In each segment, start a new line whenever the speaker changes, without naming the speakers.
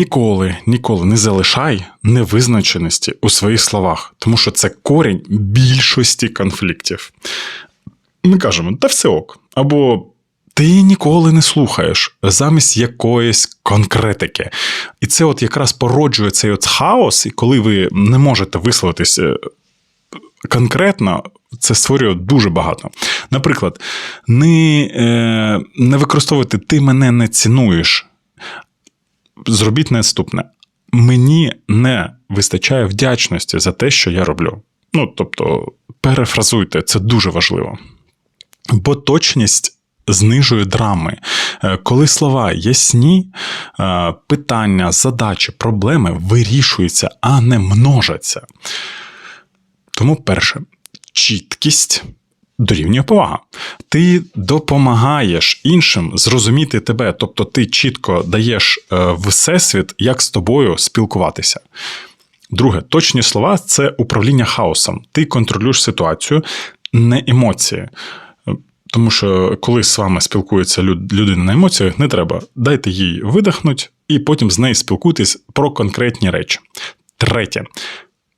Ніколи, ніколи не залишай невизначеності у своїх словах, тому що це корінь більшості конфліктів. Ми кажемо, та все ок. Або ти ніколи не слухаєш замість якоїсь конкретики. І це от якраз породжує цей от хаос, і коли ви не можете висловитися конкретно, це створює дуже багато. Наприклад, не, е, не використовуйте ти мене не цінуєш. Зробіть наступне. Мені не вистачає вдячності за те, що я роблю. Ну, тобто, перефразуйте, це дуже важливо. Бо точність знижує драми. Е, Коли слова ясні, е, питання, задачі, проблеми вирішуються, а не множаться. Тому перше, чіткість дорівнює повага. Ти допомагаєш іншим зрозуміти тебе, тобто ти чітко даєш е, всесвіт, як з тобою спілкуватися. Друге, точні слова це управління хаосом. Ти контролюєш ситуацію, не емоції. Тому що коли з вами спілкується людина на емоціях, не треба. Дайте їй видихнути, і потім з нею спілкуйтесь про конкретні речі. Третє.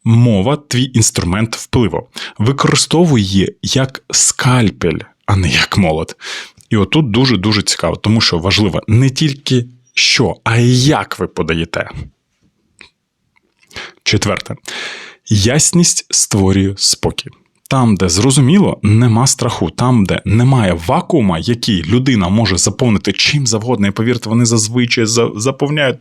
Мова твій інструмент впливу. Використовуй її як скальпель, а не як молот. І отут дуже-дуже цікаво, тому що важливо не тільки що, а й як ви подаєте. Четверте. Ясність створює спокій. Там, де зрозуміло, нема страху, там, де немає вакуума, який людина може заповнити чим завгодно, і повірте, вони зазвичай заповняють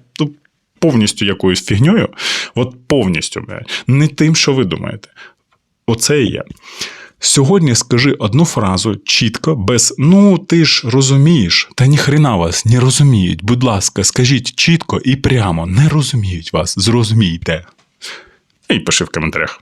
повністю якоюсь фігньою, от повністю, не тим, що ви думаєте. Оце і є. Сьогодні скажи одну фразу чітко, без ну ти ж розумієш, та ніхрена вас не розуміють. Будь ласка, скажіть чітко і прямо, не розуміють вас, зрозумійте. І пиши в коментарях.